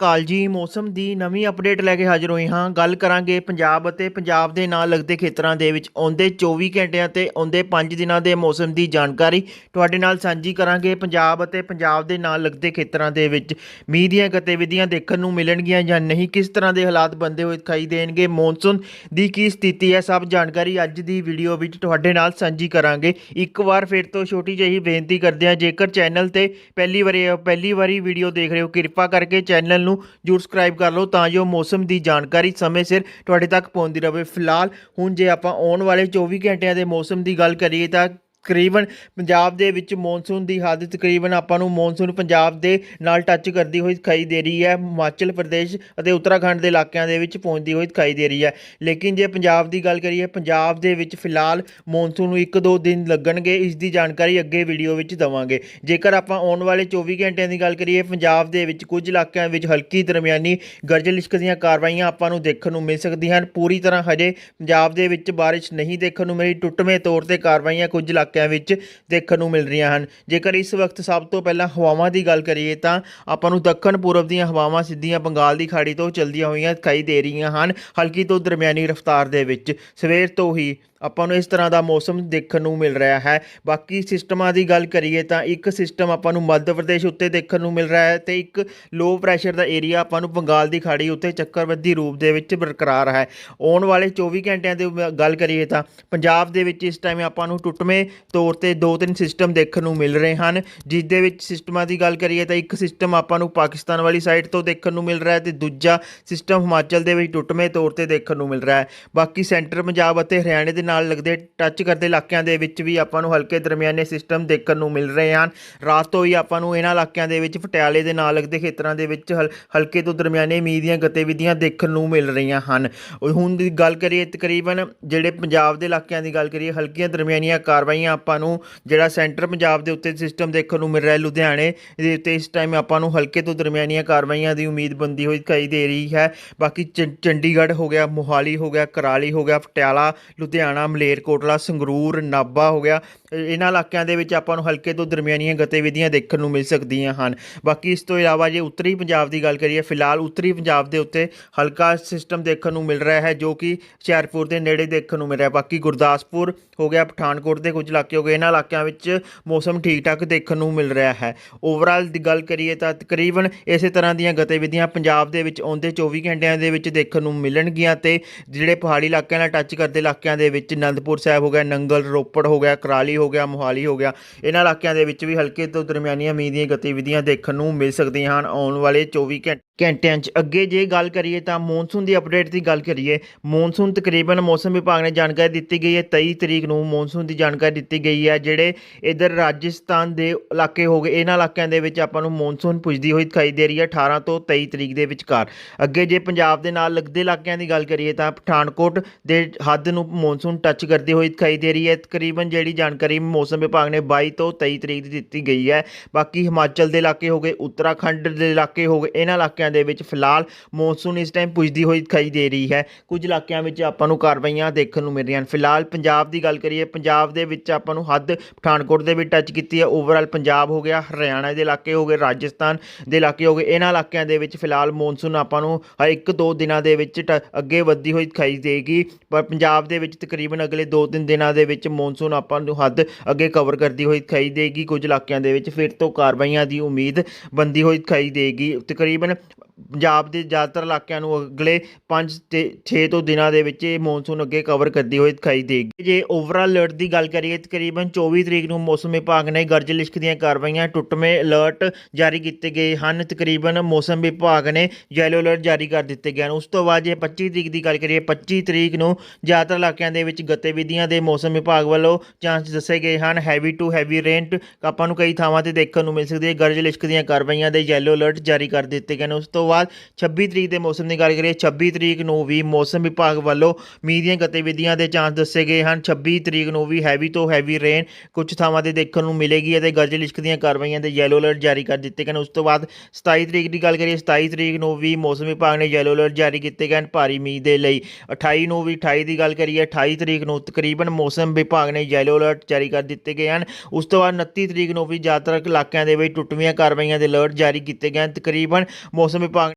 ਕਾਲ ਜੀ, ਮੌਸਮ ਦੀ ਨਵੀਂ ਅਪਡੇਟ ਲੈ ਕੇ ਹਾਜ਼ਰ ਹੋਏ ਹਾਂ। ਗੱਲ ਕਰਾਂਗੇ ਪੰਜਾਬ ਅਤੇ ਪੰਜਾਬ ਦੇ ਨਾਲ ਲੱਗਦੇ ਖੇਤਰਾਂ ਦੇ ਵਿੱਚ। ਆਉਂਦੇ 24 ਘੰਟਿਆਂ ਤੇ ਆਉਂਦੇ 5 ਦਿਨਾਂ ਦੇ ਮੌਸਮ ਦੀ ਜਾਣਕਾਰੀ ਤੁਹਾਡੇ ਨਾਲ ਸਾਂਝੀ ਕਰਾਂਗੇ ਪੰਜਾਬ ਅਤੇ ਪੰਜਾਬ ਦੇ ਨਾਲ ਲੱਗਦੇ ਖੇਤਰਾਂ ਦੇ ਵਿੱਚ। ਮੀਂਹ ਦੀਆਂ ਗਤੀਵਿਧੀਆਂ ਦੇਖਣ ਨੂੰ ਮਿਲਣਗੀਆਂ ਜਾਂ ਨਹੀਂ, ਕਿਸ ਤਰ੍ਹਾਂ ਦੇ ਹਾਲਾਤ ਬੰਦੇ ਹੋਏ ਦਿਖਾਈ ਦੇਣਗੇ? ਮੌਨਸੂਨ ਦੀ ਕੀ ਸਥਿਤੀ ਹੈ? ਸਭ ਜਾਣਕਾਰੀ ਅੱਜ ਦੀ ਵੀਡੀਓ ਵਿੱਚ ਤੁਹਾਡੇ ਨਾਲ ਸਾਂਝੀ ਕਰਾਂਗੇ। ਇੱਕ ਵਾਰ ਫਿਰ ਤੋਂ ਛੋਟੀ ਜਿਹੀ ਬੇਨਤੀ ਕਰਦੇ ਹਾਂ, ਜੇਕਰ ਚੈਨਲ ਤੇ ਪਹਿਲੀ ਵਾਰੀ ਪਹਿਲੀ ਵਾਰੀ ਵੀਡੀਓ ਦੇਖ ਰਹੇ ਹੋ, ਕਿਰਪਾ ਕਰਕੇ ਚੈਨਲ ਨੂੰ ਜਰੂਰ ਸਬਸਕ੍ਰਾਈਬ ਕਰ ਲਓ ਤਾਂ ਜੋ ਮੌਸਮ ਦੀ ਜਾਣਕਾਰੀ ਸਮੇਂ ਸਿਰ ਤੁਹਾਡੇ ਤੱਕ ਪਹੁੰਚਦੀ ਰਹੇ। ਫਿਲਹਾਲ, ਹੁਣ ਜੇ ਆਪਾਂ ਆਉਣ ਵਾਲੇ 24 ਘੰਟਿਆਂ ਦੇ ਮੌਸਮ ਦੀ ਗੱਲ ਕਰੀਏ ਤਾਂ ਤਕਰੀਬਨ ਪੰਜਾਬ ਦੇ ਵਿੱਚ ਮੌਨਸੂਨ ਦੀ ਹੱਦ ਤਕਰੀਬਨ ਆਪਾਂ ਨੂੰ ਮੌਨਸੂਨ ਪੰਜਾਬ ਦੇ ਨਾਲ ਟੱਚ ਕਰਦੀ ਹੋਈ ਦਿਖਾਈ ਦੇ ਰਹੀ ਹੈ। ਹਿਮਾਚਲ ਪ੍ਰਦੇਸ਼ ਅਤੇ ਉੱਤਰਾਖੰਡ ਦੇ ਇਲਾਕਿਆਂ ਦੇ ਵਿੱਚ ਪਹੁੰਚਦੀ ਹੋਈ ਦਿਖਾਈ ਦੇ ਰਹੀ ਹੈ। ਲੇਕਿਨ ਜੇ ਪੰਜਾਬ ਦੀ ਗੱਲ ਕਰੀਏ, ਪੰਜਾਬ ਦੇ ਵਿੱਚ ਫਿਲਹਾਲ ਮੌਨਸੂਨ ਨੂੰ ਇੱਕ ਦੋ ਦਿਨ ਲੱਗਣਗੇ। ਇਸ ਦੀ ਜਾਣਕਾਰੀ ਅੱਗੇ ਵੀਡੀਓ ਵਿੱਚ ਦਵਾਂਗੇ। ਜੇਕਰ ਆਪਾਂ ਆਉਣ ਵਾਲੇ 24 ਘੰਟਿਆਂ ਦੀ ਗੱਲ ਕਰੀਏ, ਪੰਜਾਬ ਦੇ ਵਿੱਚ ਕੁਝ ਇਲਾਕਿਆਂ ਵਿੱਚ ਹਲਕੀ ਦਰਮਿਆਨੀ ਗਰਜ ਲਿਸ਼ਕ ਦੀਆਂ ਕਾਰਵਾਈਆਂ ਆਪਾਂ ਨੂੰ ਦੇਖਣ ਨੂੰ ਮਿਲ ਸਕਦੀਆਂ ਹਨ। ਪੂਰੀ ਤਰ੍ਹਾਂ ਹਜੇ ਪੰਜਾਬ ਦੇ ਵਿੱਚ ਬਾਰਿਸ਼ ਨਹੀਂ ਦੇਖਣ ਨੂੰ ਮਿਲੀ। ਟੁੱਟਵੇਂ ਤੌਰ ਤੇ ਕਾਰਵਾਈਆਂ ਕੁਝ ਇਲਾਕਿਆਂ ਵਿੱਚ ਦੇਖਣ ਨੂੰ ਮਿਲ ਰਹੀਆਂ ਹਨ। ਜੇਕਰ ਇਸ ਵਕਤ ਸਭ ਤੋਂ ਪਹਿਲਾਂ ਹਵਾਵਾਂ ਦੀ ਗੱਲ ਕਰੀਏ ਤਾਂ ਆਪਾਂ ਨੂੰ ਦੱਖਣ ਪੂਰਬ ਦੀਆਂ ਹਵਾਵਾਂ ਸਿੱਧੀਆਂ ਬੰਗਾਲ ਦੀ ਖਾੜੀ ਤੋਂ ਚਲਦੀਆਂ ਹੋਈਆਂ ਦਿਖਾਈ ਦੇ ਰਹੀਆਂ ਹਨ, ਹਲਕੀ ਤੋਂ ਦਰਮਿਆਨੀ ਰਫ਼ਤਾਰ ਦੇ ਵਿੱਚ। ਸਵੇਰ ਤੋਂ ਹੀ ਆਪਾਂ ਨੂੰ ਇਸ ਤਰ੍ਹਾਂ ਦਾ ਮੌਸਮ ਦੇਖਣ ਨੂੰ ਮਿਲ ਰਿਹਾ ਹੈ। ਬਾਕੀ ਸਿਸਟਮਾਂ ਦੀ ਗੱਲ ਕਰੀਏ ਤਾਂ ਇੱਕ ਸਿਸਟਮ ਆਪਾਂ ਨੂੰ ਮੱਧ ਪ੍ਰਦੇਸ਼ ਉੱਤੇ ਦੇਖਣ ਨੂੰ ਮਿਲ ਰਿਹਾ ਹੈ ਤੇ ਇੱਕ ਲੋ ਪ੍ਰੈਸ਼ਰ ਦਾ ਏਰੀਆ ਆਪਾਂ ਨੂੰ ਬੰਗਾਲ ਦੀ ਖਾੜੀ ਉੱਤੇ ਚੱਕਰਵਰਤੀ ਰੂਪ ਦੇ ਵਿੱਚ ਬਰਕਰਾਰ ਹੈ। ਆਉਣ ਵਾਲੇ 24 ਘੰਟਿਆਂ ਦੀ ਮ- ਗੱਲ ਕਰੀਏ ਤਾਂ ਪੰਜਾਬ ਦੇ ਵਿੱਚ ਇਸ ਟਾਈਮ ਆਪਾਂ ਨੂੰ ਟੁੱਟਵੇਂ ਤੌਰ ਤੇ ਦੋ ਤਿੰਨ ਸਿਸਟਮ ਦੇਖਣ ਨੂੰ ਮਿਲ ਰਹੇ ਹਨ। ਜਿਸ ਦੇ ਵਿੱਚ ਸਿਸਟਮਾਂ ਦੀ ਗੱਲ ਕਰੀਏ ਤਾਂ ਇੱਕ ਸਿਸਟਮ ਆਪਾਂ ਨੂੰ ਪਾਕਿਸਤਾਨ ਵਾਲੀ ਸਾਈਡ ਤੋਂ ਦੇਖਣ ਨੂੰ ਮਿਲ ਰਿਹਾ ਹੈ ਤੇ ਦੂਜਾ ਸਿਸਟਮ ਹਿਮਾਚਲ ਦੇ ਵਿੱਚ ਟੁੱਟਵੇਂ ਤੌਰ ਤੇ ਦੇਖਣ ਨੂੰ ਮਿਲ ਰਿਹਾ ਹੈ। ਬਾਕੀ ਸੈਂਟਰ ਪੰਜਾਬ ਅਤੇ ਹਰਿਆਣੇ ਦੇ ਨਾਲ ਨਾਲ ਲੱਗਦੇ ਟੱਚ ਕਰਦੇ ਇਲਾਕਿਆਂ ਦੇ ਵਿੱਚ ਵੀ ਆਪਾਂ ਨੂੰ ਹਲਕੇ ਦਰਮਿਆਨੇ ਸਿਸਟਮ ਦੇਖਣ ਨੂੰ ਮਿਲ ਰਹੇ ਹਨ। ਰਾਤ ਤੋਂ ਹੀ ਆਪਾਂ ਨੂੰ ਇਹਨਾਂ ਇਲਾਕਿਆਂ ਦੇ ਵਿੱਚ ਪਟਿਆਲੇ ਦੇ ਨਾਲ ਲੱਗਦੇ ਖੇਤਰਾਂ ਦੇ ਵਿੱਚ ਹਲ- ਹਲਕੇ ਤੋਂ ਦਰਮਿਆਨੇ ਮੀਂਹ ਦੀਆਂ ਗਤੀਵਿਧੀਆਂ ਦੇਖਣ ਨੂੰ ਮਿਲ ਰਹੀਆਂ ਹਨ। ਹੁਣ ਦੀ ਗੱਲ ਕਰੀਏ ਤਕਰੀਬਨ ਜਿਹੜੇ ਪੰਜਾਬ ਦੇ ਇਲਾਕਿਆਂ ਦੀ ਗੱਲ ਕਰੀਏ, ਹਲਕੀਆਂ ਦਰਮਿਆਨੀਆਂ ਕਾਰਵਾਈਆਂ ਆਪਾਂ ਨੂੰ ਜਿਹੜਾ ਸੈਂਟਰ ਪੰਜਾਬ ਦੇ ਉੱਤੇ ਸਿਸਟਮ ਦੇਖਣ ਨੂੰ ਮਿਲ ਰਿਹਾ ਲੁਧਿਆਣੇ ਦੇ ਉੱਤੇ ਇਸ ਟਾਈਮ ਆਪਾਂ ਨੂੰ ਹਲਕੇ ਤੋਂ ਦਰਮਿਆਨੀਆਂ ਕਾਰਵਾਈਆਂ ਦੀ ਉਮੀਦ ਬੰਦੀ ਹੋਈ ਦਿਖਾਈ ਦੇ ਰਹੀ ਹੈ। ਬਾਕੀ ਚ- ਚੰਡੀਗੜ੍ਹ ਹੋ ਗਿਆ, ਮੋਹਾਲੀ ਹੋ ਗਿਆ, ਕਰਾਲੀ ਹੋ ਗਿਆ, ਪਟਿਆਲਾ, ਲੁਧਿਆਣਾ ਮਲੇਰਕੋਟਲਾ ਸੰਗਰੂਰ, ਨਾਭਾ ਹੋ ਗਿਆ। ਇਹਨਾਂ ਇਲਾਕਿਆਂ ਦੇ ਵਿੱਚ ਆਪਾਂ ਨੂੰ ਹਲਕੇ ਤੋਂ ਦਰਮਿਆਨੀਆਂ ਗਤੀਵਿਧੀਆਂ ਦੇਖਣ ਨੂੰ ਮਿਲ ਸਕਦੀਆਂ ਹਨ। ਬਾਕੀ ਇਸ ਤੋਂ ਇਲਾਵਾ ਜੇ ਉੱਤਰੀ ਪੰਜਾਬ ਦੀ ਗੱਲ ਕਰੀਏ, ਫਿਲਹਾਲ ਉੱਤਰੀ ਪੰਜਾਬ ਦੇ ਉੱਤੇ ਹਲਕਾ ਸਿਸਟਮ ਦੇਖਣ ਨੂੰ ਮਿਲ ਰਿਹਾ ਹੈ, ਜੋ ਕਿ ਹੁਸ਼ਿਆਰਪੁਰ ਦੇ ਨੇੜੇ ਦੇਖਣ ਨੂੰ ਮਿਲ ਰਿਹਾ। ਬਾਕੀ ਗੁਰਦਾਸਪੁਰ ਹੋ ਗਿਆ, ਪਠਾਨਕੋਟ ਦੇ ਕੁਝ ਇਲਾਕੇ ਹੋ ਗਏ, ਇਹਨਾਂ ਇਲਾਕਿਆਂ ਵਿੱਚ ਮੌਸਮ ਠੀਕ ਠਾਕ ਦੇਖਣ ਨੂੰ ਮਿਲ ਰਿਹਾ ਹੈ। ਓਵਰਆਲ ਦੀ ਗੱਲ ਕਰੀਏ ਤਾਂ ਤਕਰੀਬਨ ਇਸੇ ਤਰ੍ਹਾਂ ਦੀਆਂ ਗਤੀਵਿਧੀਆਂ ਪੰਜਾਬ ਦੇ ਵਿੱਚ ਆਉਂਦੇ 24 ਘੰਟਿਆਂ ਦੇ ਵਿੱਚ ਦੇਖਣ ਨੂੰ ਮਿਲਣਗੀਆਂ ਤੇ ਜਿਹੜੇ ਪਹਾੜੀ ਇਲਾਕਿਆਂ ਨਾਲ ਟੱਚ ਕਰਦੇ ਇਲਾਕਿਆਂ ਦੇ ਵਿੱਚ ਵਿੱਚ ਅਨੰਦਪੁਰ ਸਾਹਿਬ ਹੋ ਗਿਆ, ਨੰਗਲ, ਰੋਪੜ ਹੋ ਗਿਆ, ਕਰਾਲੀ ਹੋ ਗਿਆ, ਮੋਹਾਲੀ ਹੋ ਗਿਆ, ਇਹਨਾਂ ਇਲਾਕਿਆਂ ਦੇ ਵਿੱਚ ਵੀ ਹਲਕੇ ਤੋਂ ਦਰਮਿਆਨੀਆਂ ਮੀਂਹ ਦੀਆਂ ਗਤੀਵਿਧੀਆਂ ਦੇਖਣ ਨੂੰ ਮਿਲ ਸਕਦੀਆਂ ਹਨ। ਆਉਣ ਵਾਲੇ 24 ਘੰ- ਘੰਟਿਆਂ 'ਚ ਅੱਗੇ ਜੇ ਗੱਲ ਕਰੀਏ ਤਾਂ ਮੌਨਸੂਨ ਦੀ ਅਪਡੇਟ ਦੀ ਗੱਲ ਕਰੀਏ, ਮੌਨਸੂਨ ਤਕਰੀਬਨ ਮੌਸਮ ਵਿਭਾਗ ਨੇ ਜਾਣਕਾਰੀ ਦਿੱਤੀ ਗਈ ਹੈ 23 ਤਰੀਕ ਨੂੰ ਮੌਨਸੂਨ ਦੀ ਜਾਣਕਾਰੀ ਦਿੱਤੀ ਗਈ ਹੈ, ਜਿਹੜੇ ਇਧਰ ਰਾਜਸਥਾਨ ਦੇ ਇਲਾਕੇ ਹੋ ਗਏ, ਇਹਨਾਂ ਇਲਾਕਿਆਂ ਦੇ ਵਿੱਚ ਆਪਾਂ ਨੂੰ ਮੌਨਸੂਨ ਪੁੱਜਦੀ ਹੋਈ ਦਿਖਾਈ ਦੇ ਰਹੀ ਹੈ 18 ਤੋਂ 23 ਤਰੀਕ ਦੇ ਵਿਚਕਾਰ। ਅੱਗੇ ਜੇ ਪੰਜਾਬ ਦੇ ਨਾਲ ਲੱਗਦੇ ਇਲਾਕਿਆਂ ਦੀ ਗੱਲ ਕਰੀਏ ਤਾਂ ਪਠਾਨਕੋਟ ਦੇ ਹੱਦ ਨੂੰ ਮੌਨਸੂਨ ਟੱਚ ਕਰਦੇ ਹੋਏ ਦਿਖਾਈ ਦੇ ਰਹੀ ਹੈ। ਤਕਰੀਬਨ ਜਿਹੜੀ ਜਾਣਕਾਰੀ ਮੌਸਮ ਵਿਭਾਗ ਨੇ 22 ਤੋਂ 23 ਤਰੀਕ ਦੀ ਦਿੱਤੀ ਗਈ ਹੈ। ਬਾਕੀ ਹਿਮਾਚਲ ਦੇ ਇਲਾਕੇ ਹੋ ਗਏ, ਉੱਤਰਾਖੰਡ ਦੇ ਇਲਾਕੇ ਹੋ ਗਏ, ਇਹਨਾਂ ਇਲਾਕਿਆਂ ਦੇ ਵਿੱਚ ਫਿਲਹਾਲ ਮੌਨਸੂਨ ਇਸ ਟਾਈਮ ਪੁੱਜਦੀ ਹੋਈ ਦਿਖਾਈ ਦੇ ਰਹੀ ਹੈ। ਕੁਝ ਇਲਾਕਿਆਂ ਵਿੱਚ ਆਪਾਂ ਨੂੰ ਕਾਰਵਾਈਆਂ ਦੇਖਣ ਨੂੰ ਮਿਲ ਰਹੀਆਂ ਹਨ। ਫਿਲਹਾਲ ਪੰਜਾਬ ਦੀ ਗੱਲ ਕਰੀਏ, ਪੰਜਾਬ ਦੇ ਵਿੱਚ ਆਪਾਂ ਨੂੰ ਹੱਦ ਪਠਾਨਕੋਟ ਦੇ ਵਿੱਚ ਟੱਚ ਕੀਤੀ ਹੈ। ਓਵਰਆਲ ਪੰਜਾਬ ਹੋ ਗਿਆ, ਹਰਿਆਣਾ ਦੇ ਇਲਾਕੇ ਹੋ ਗਏ, ਰਾਜਸਥਾਨ ਦੇ ਇਲਾਕੇ ਹੋ ਗਏ, ਇਹਨਾਂ ਇਲਾਕਿਆਂ ਦੇ ਵਿੱਚ ਫਿਲਹਾਲ ਮੌਨਸੂਨ ਆਪਾਂ ਨੂੰ ਹਰ ਇੱਕ ਦੋ ਦਿਨਾਂ ਦੇ ਵਿੱਚ ਟ- ਅੱਗੇ ਵੱਧਦੀ ਹੋਈ ਦਿਖਾਈ ਦੇਗੀ। ਪਰ ਪੰਜਾਬ ਦੇ ਵਿੱਚ ਤਕਰੀਬਨ ਅਗਲੇ 2-3 ਦਿਨਾਂ ਦੇ ਵਿੱਚ ਮੌਨਸੂਨ ਆਪਾਂ ਨੂੰ ਹੱਦ ਅੱਗੇ ਕਵਰ ਕਰਦੀ ਹੋਈ ਦਿਖਾਈ ਦੇਗੀ ਕੁਝ ਇਲਾਕਿਆਂ ਦੇ ਵਿੱਚ, ਫਿਰ ਤੋਂ ਕਾਰਵਾਈਆਂ ਦੀ ਉਮੀਦ ਬੰਦੀ ਹੋਈ ਦਿਖਾਈ ਦੇਗੀ। ਤਕਰੀਬਨ ਪੰਜਾਬ ਦੇ ਜ਼ਿਆਦਾਤਰ ਇਲਾਕਿਆਂ ਨੂੰ ਅਗਲੇ 5 ਤੇ 6 ਤੋਂ ਦਿਨਾਂ ਦੇ ਵਿੱਚ ਇਹ ਮੌਨਸੂਨ ਅੱਗੇ ਕਵਰ ਕਰਦੀ ਹੋਈ ਦਿਖਾਈ ਦੇਗੀ। ਜੇ ਓਵਰਆਲ ਅਲਰਟ ਦੀ ਗੱਲ ਕਰੀਏ, ਤਕਰੀਬਨ 24 ਤਰੀਕ ਨੂੰ ਮੌਸਮ ਵਿਭਾਗ ਨੇ ਗਰਜ ਲਿਸ਼ਕ ਦੀਆਂ ਕਾਰਵਾਈਆਂ ਟੁੱਟਵੇਂ ਅਲਰਟ ਜਾਰੀ ਕੀਤੇ ਗਏ ਹਨ। ਤਕਰੀਬਨ ਮੌਸਮ ਵਿਭਾਗ ਨੇ ਯੈਲੋ ਅਲਰਟ ਜਾਰੀ ਕਰ ਦਿੱਤੇ ਗਏ ਹਨ। ਉਸ ਤੋਂ ਬਾਅਦ ਜੇ 25 ਤਰੀਕ ਦੀ ਗੱਲ ਕਰੀਏ 25 ਤਰੀਕ ਨੂੰ ਜ਼ਿਆਦਾਤਰ ਇਲਾਕਿਆਂ ਦੇ ਵਿੱਚ ਗਤੀਵਿਧੀਆਂ ਦੇ ਮੌਸਮ ਵਿਭਾਗ ਵੱਲੋਂ ਚਾਂਸ ਦੱਸੇ ਗਏ ਹਨ। ਹੈਵੀ ਟੂ ਹੈਵੀ ਰੇਨ ਆਪਾਂ ਨੂੰ ਕਈ ਥਾਵਾਂ ਤੇ ਦੇਖਣ ਨੂੰ ਮਿਲ ਸਕਦੀ ਹੈ। ਗਰਜ ਲਿਸ਼ਕ ਦੀਆਂ ਕਾਰਵਾਈਆਂ ਦੇ ਯੈਲੋ ਅਲਰਟ ਜਾਰੀ ਕਰ ਦਿੱਤੇ ਗਏ ਹਨ। ਉਸ ਤੋਂ ਤੋਂ ਬਾਅਦ 26 ਤਰੀਕ ਦੇ ਮੌਸਮ ਦੀ ਗੱਲ ਕਰੀਏ 26 ਤਰੀਕ ਨੂੰ ਵੀ ਮੌਸਮ ਵਿਭਾਗ ਵੱਲੋਂ ਮੀਂਹ ਦੀਆਂ ਗਤੀਵਿਧੀਆਂ ਦੇ ਚਾਂਸ ਦੱਸੇ ਗਏ ਹਨ। 26 ਤਰੀਕ ਨੂੰ ਵੀ ਹੈਵੀ ਤੋਂ ਹੈਵੀ ਰੇਨ ਕੁਝ ਥਾਵਾਂ ਤੇ ਦੇਖਣ ਨੂੰ ਮਿਲੇਗੀ ਅਤੇ ਗਰਜ ਲਿਸ਼ਕ ਦੀਆਂ ਕਾਰਵਾਈਆਂ ਦੇ ਯੈਲੋ ਅਲਰਟ ਜਾਰੀ ਕਰ ਦਿੱਤੇ ਗਏ ਨੇ। ਉਸ ਤੋਂ ਬਾਅਦ 27 ਤਰੀਕ ਦੀ ਗੱਲ ਕਰੀਏ 27 ਤਰੀਕ ਨੂੰ ਵੀ ਮੌਸਮ ਵਿਭਾਗ ਨੇ ਯੈਲੋ ਅਲਰਟ ਜਾਰੀ ਕੀਤੇ ਗਏ ਹਨ ਭਾਰੀ ਮੀਂਹ ਦੇ ਲਈ। 28 ਨੂੰ ਵੀ 28 ਦੀ ਗੱਲ ਕਰੀਏ 28 ਤਰੀਕ ਨੂੰ ਤਕਰੀਬਨ ਮੌਸਮ ਵਿਭਾਗ ਨੇ ਯੈਲੋ ਅਲਰਟ ਜਾਰੀ ਕਰ ਦਿੱਤੇ ਗਏ ਹਨ। ਉਸ ਤੋਂ ਬਾਅਦ 29 ਤਰੀਕ ਨੂੰ ਵੀ ਜ਼ਿਆਦਾਤਰ ਇਲਾਕਿਆਂ ਦੇ ਵਿੱਚ ਟੁੱਟਵੀਆਂ ਕਾਰਵਾਈਆਂ ਦੇ ਅਲਰਟ ਜਾਰੀ ਕੀਤੇ ਗਏ ਹਨ। ਤਕਰੀਬਨ ਮੌਸਮ ਵਿਭਾਗ